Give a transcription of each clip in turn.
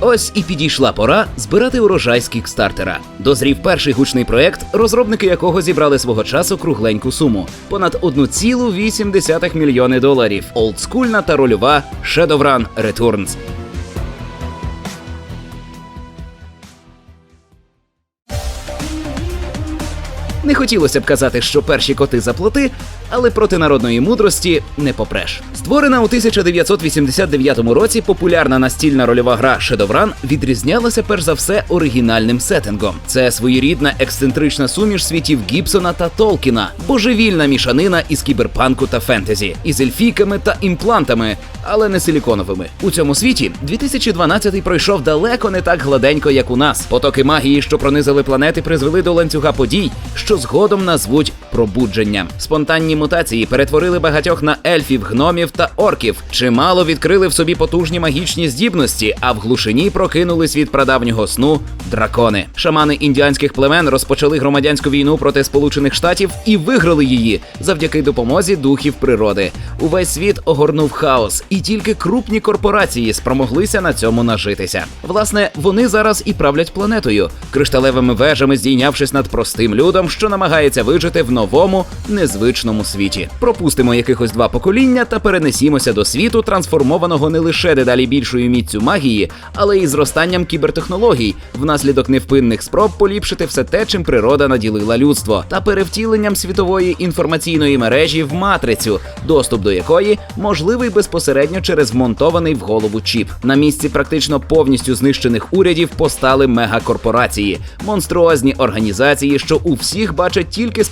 Ось і підійшла пора збирати урожай з кікстартера. Дозрів перший гучний проект, розробники якого зібрали свого часу кругленьку суму понад 1,8 мільйони доларів. Олдскульна та рольова Shadowrun Returns. Не хотілося б казати, що перші коти за плоти, але проти народної мудрості не попреш. Створена у 1989 році популярна настільна рольова гра Shadowrun відрізнялася перш за все оригінальним сеттингом. Це своєрідна ексцентрична суміш світів Гібсона та Толкіна, божевільна мішанина із кіберпанку та фентезі, із ельфійками та імплантами, але не силіконовими. У цьому світі 2012 пройшов далеко не так гладенько, як у нас. Потоки магії, що пронизали планети, призвели до ланцюга подій, що згодом назвуть пробудженням. Спонтанні мутації перетворили багатьох на ельфів, гномів та орків. Чимало відкрили в собі потужні магічні здібності, а в глушині прокинулись від прадавнього сну дракони. Шамани індіанських племен розпочали громадянську війну проти Сполучених Штатів і виграли її завдяки допомозі духів природи. Увесь світ огорнув хаос, і тільки крупні корпорації спромоглися на цьому нажитися. Власне, вони зараз і правлять планетою, кришталевими вежами здійнявшись над простим людом, що намагається вижити в новому незвичному світі. Пропустимо якихось два покоління та перенесімося до світу, трансформованого не лише дедалі більшою міцю магії, але й зростанням кібертехнологій, внаслідок невпинних спроб поліпшити все те, чим природа наділила людство, та перевтіленням світової інформаційної мережі в матрицю, доступ до якої можливий безпосередньо через вмонтований в голову чіп. На місці практично повністю знищених урядів постали мегакорпорації, монструозні організації, що у всіх бачать тільки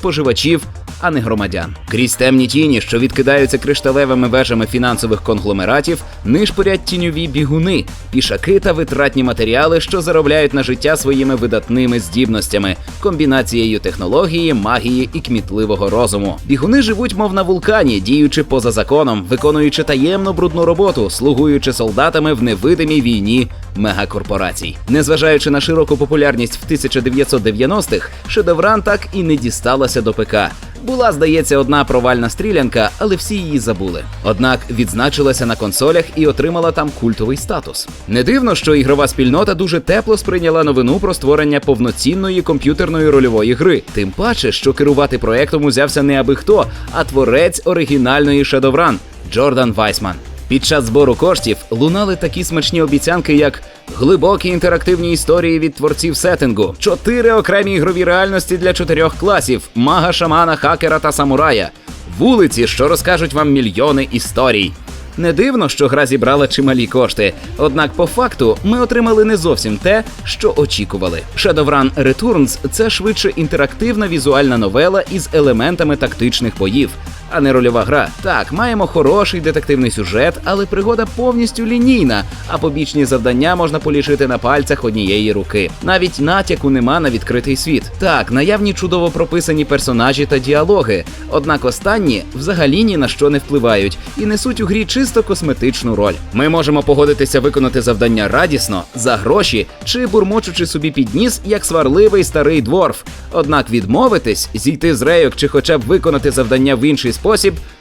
споживачів. А не громадян крізь темні тіні, що відкидаються кришталевими вежами фінансових конгломератів, нишпорять тіньові бігуни, пішаки та витратні матеріали, що заробляють на життя своїми видатними здібностями, комбінацією технології, магії і кмітливого розуму. Бігуни живуть, мов на вулкані, діючи поза законом, виконуючи таємну брудну роботу, слугуючи солдатами в невидимій війні мегакорпорацій. Незважаючи на широку популярність в 1990-х, Шедевран так і не дісталася до ПК. Була, здається, одна провальна стрілянка, але всі її забули. Однак відзначилася на консолях і отримала там культовий статус. Не дивно, що ігрова спільнота дуже тепло сприйняла новину про створення повноцінної комп'ютерної рольової гри. Тим паче, що керувати проектом узявся не аби хто, а творець оригінальної Shadowrun Джордан Вайсман. Під час збору коштів лунали такі смачні обіцянки, як глибокі інтерактивні історії від творців сеттингу, чотири окремі ігрові реальності для чотирьох класів: мага, шамана, хакера та самурая, вулиці, що розкажуть вам мільйони історій. Не дивно, що гра зібрала чималі кошти. Однак, по факту, ми отримали не зовсім те, що очікували. Shadowrun Returns – це швидше інтерактивна візуальна новела із елементами тактичних боїв, а не рольова гра. Так, маємо хороший детективний сюжет, але пригода повністю лінійна, а побічні завдання можна полічити на пальцях однієї руки. Навіть натяку нема на відкритий світ. Так, наявні чудово прописані персонажі та діалоги. Однак останні взагалі ні на що не впливають і несуть у грі чисто косметичну роль. Ми можемо погодитися виконати завдання радісно, за гроші чи бурмочучи собі під ніс, як сварливий старий дворф. Однак відмовитись, зійти з рейок чи хоча б виконати завдання в інший спосіб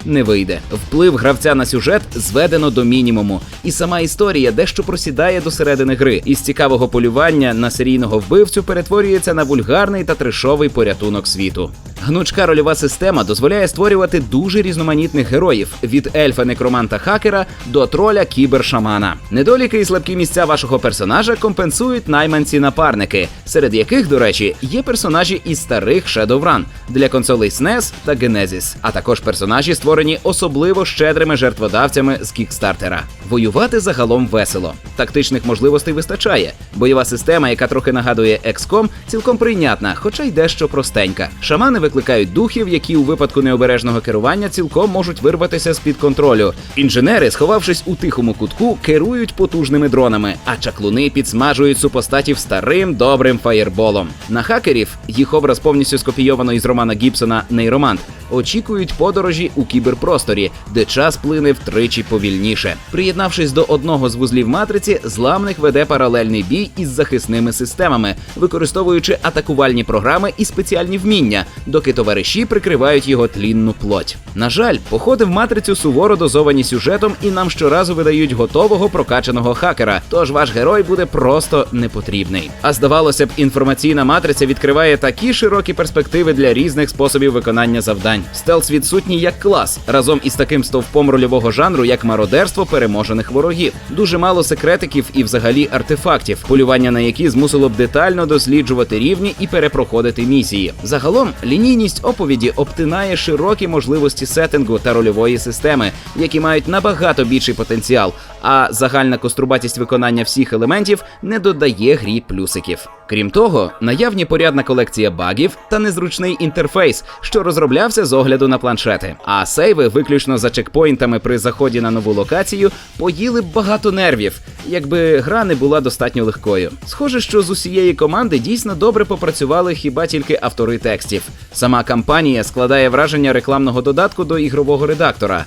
не вийде. Вплив гравця на сюжет зведено до мінімуму, і сама історія дещо просідає до середини гри. Із цікавого полювання на серійного вбивцю перетворюється на вульгарний та трешовий порятунок світу. Гнучка рольова система дозволяє створювати дуже різноманітних героїв від ельфа некроманта хакера до троля кібершамана. Недоліки і слабкі місця вашого персонажа компенсують найманці-напарники, серед яких, до речі, є персонажі із старих Shadowrun для консолей SNES та Genesis, а також персонажі, створені особливо щедрими жертводавцями з кікстартера. Воювати загалом весело. Тактичних можливостей вистачає. Бойова система, яка трохи нагадує XCOM, цілком прийнятна, хоча й дещо простенька. Шамани викликають духів, які у випадку необережного керування цілком можуть вирватися з під контролю. Інженери, сховавшись у тихому кутку, керують потужними дронами, а чаклуни підсмажують супостатів старим добрим фаєрболом. На хакерів їх образ повністю скопійовано із романа Гібсона Нейромант. Очікують подорожі у кіберпросторі, де час плине втричі повільніше. Приєднавшись до одного з вузлів матриці, зламник веде паралельний бій із захисними системами, використовуючи атакувальні програми і спеціальні вміння, до доки товариші прикривають його тлінну плоть. На жаль, походи в матрицю суворо дозовані сюжетом і нам щоразу видають готового прокачаного хакера. Тож ваш герой буде просто непотрібний. А здавалося б, інформаційна матриця відкриває такі широкі перспективи для різних способів виконання завдань. Стелс відсутній як клас, разом із таким стовпом рольового жанру, як мародерство переможених ворогів. Дуже мало секретиків і взагалі артефактів, полювання на які змусило б детально досліджувати рівні і перепроходити місії. Загалом лінійність оповіді обтинає широкі можливості сеттингу та рольової системи, які мають набагато більший потенціал. А загальна кострубатість виконання всіх елементів не додає грі плюсиків. Крім того, наявні порядна колекція багів та незручний інтерфейс, що розроблявся з огляду на планшети. А сейви, виключно за чекпоінтами при заході на нову локацію, поїли б багато нервів, якби гра не була достатньо легкою. Схоже, що з усієї команди дійсно добре попрацювали хіба тільки автори текстів. Сама кампанія складає враження рекламного додатку до ігрового редактора.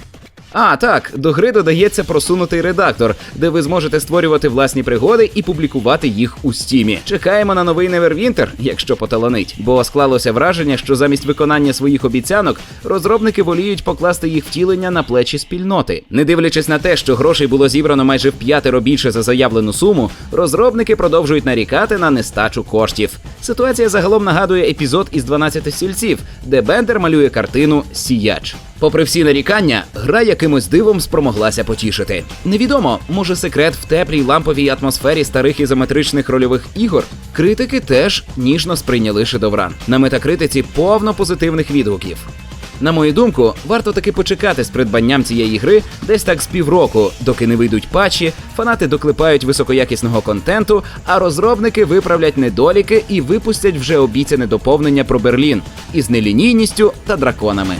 А, так, до гри додається просунутий редактор, де ви зможете створювати власні пригоди і публікувати їх у стімі. Чекаємо на новий Neverwinter, якщо поталанить. Бо склалося враження, що замість виконання своїх обіцянок розробники воліють покласти їх втілення на плечі спільноти. Не дивлячись на те, що грошей було зібрано майже в п'ятеро більше за заявлену суму, розробники продовжують нарікати на нестачу коштів. Ситуація загалом нагадує епізод із 12 стільців, де Бендер малює картину Сіяч. Попри всі нарікання, гра якимось дивом спромоглася потішити. Невідомо, може секрет в теплій ламповій атмосфері старих ізометричних рольових ігор. Критики теж ніжно сприйняли шедевран. На метакритиці повно позитивних відгуків. На мою думку, варто таки почекати з придбанням цієї гри десь так з півроку, доки не вийдуть патчі, фанати доклепають високоякісного контенту, а розробники виправлять недоліки і випустять вже обіцяне доповнення про Берлін із нелінійністю та драконами.